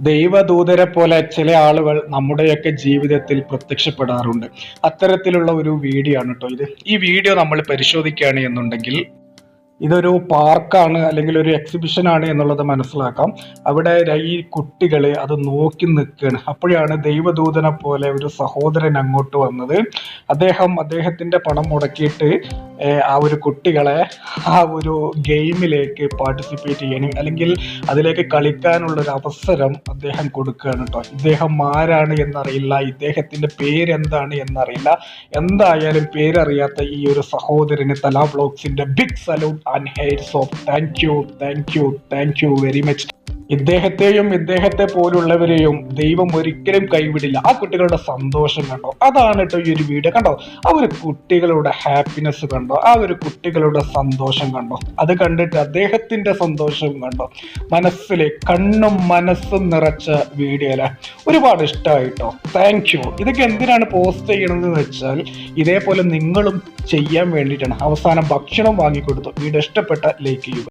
ദൈവദൂതരെ പോലെ ചില ആളുകൾ നമ്മുടെയൊക്കെ ജീവിതത്തിൽ പ്രത്യക്ഷപ്പെടാറുണ്ട്. അത്തരത്തിലുള്ള ഒരു വീഡിയോ ആണ് കേട്ടോ ഇത്. ഈ വീഡിയോ നമ്മൾ പരിശോധിക്കുകയാണ് എന്നുണ്ടെങ്കിൽ ഇതൊരു പാർക്കാണ് അല്ലെങ്കിൽ ഒരു എക്സിബിഷൻ ആണ് എന്നുള്ളത് മനസ്സിലാക്കാം. അവിടെ ഈ കുട്ടികൾ അത് നോക്കി നിൽക്കുകയാണ്. അപ്പോഴാണ് ദൈവദൂതനെ പോലെ ഒരു സഹോദരൻ അങ്ങോട്ട് വന്നത്. അദ്ദേഹം അദ്ദേഹത്തിന്റെ പണം മുടക്കിയിട്ട് ആ ഒരു കുട്ടികളെ ആ ഒരു ഗെയിമിലേക്ക് പാർട്ടിസിപ്പേറ്റ് ചെയ്യണം അല്ലെങ്കിൽ അതിലേക്ക് കളിക്കാനുള്ള ഒരു അവസരം അദ്ദേഹം കൊടുക്കുകയാണ് കേട്ടോ ഇദ്ദേഹം ആരാണ് എന്നറിയില്ല ഇദ്ദേഹത്തിന്റെ പേരെന്താണ് എന്നറിയില്ല. എന്തായാലും പേരറിയാത്ത ഈ ഒരു സഹോദരന് തലാ ബ്ലോക്സിന്റെ big salute and hats off thank you thank you thank you very much ഇദ്ദേഹത്തെയും ഇദ്ദേഹത്തെ പോലുള്ളവരെയും ദൈവം ഒരിക്കലും കൈവിടില്ല. ആ കുട്ടികളുടെ സന്തോഷം കണ്ടോ? അതാണ് കേട്ടോ ഈ ഒരു വീഡിയോ കണ്ടോ? ആ ഒരു കുട്ടികളുടെ ഹാപ്പിനെസ് കണ്ടോ? ആ ഒരു കുട്ടികളുടെ സന്തോഷം കണ്ടോ? അത് കണ്ടിട്ട് അദ്ദേഹത്തിന്റെ സന്തോഷം കണ്ടോ? മനസ്സിൽ കണ്ണും മനസ്സും നിറച്ച വീഡിയോ അല്ലേ? ഒരുപാട് ഇഷ്ടമായിട്ടോ താങ്ക് യു ഇതൊക്കെ എന്തിനാണ് പോസ്റ്റ് ചെയ്യണമെന്ന് വെച്ചാൽ ഇതേപോലെ നിങ്ങളും ചെയ്യാൻ വേണ്ടിയിട്ടാണ്. അവസാനം ഭക്ഷണം വാങ്ങിക്കൊടുത്തു. വീഡിയോ ഇഷ്ടപ്പെട്ട ലൈക്ക് ചെയ്യുക.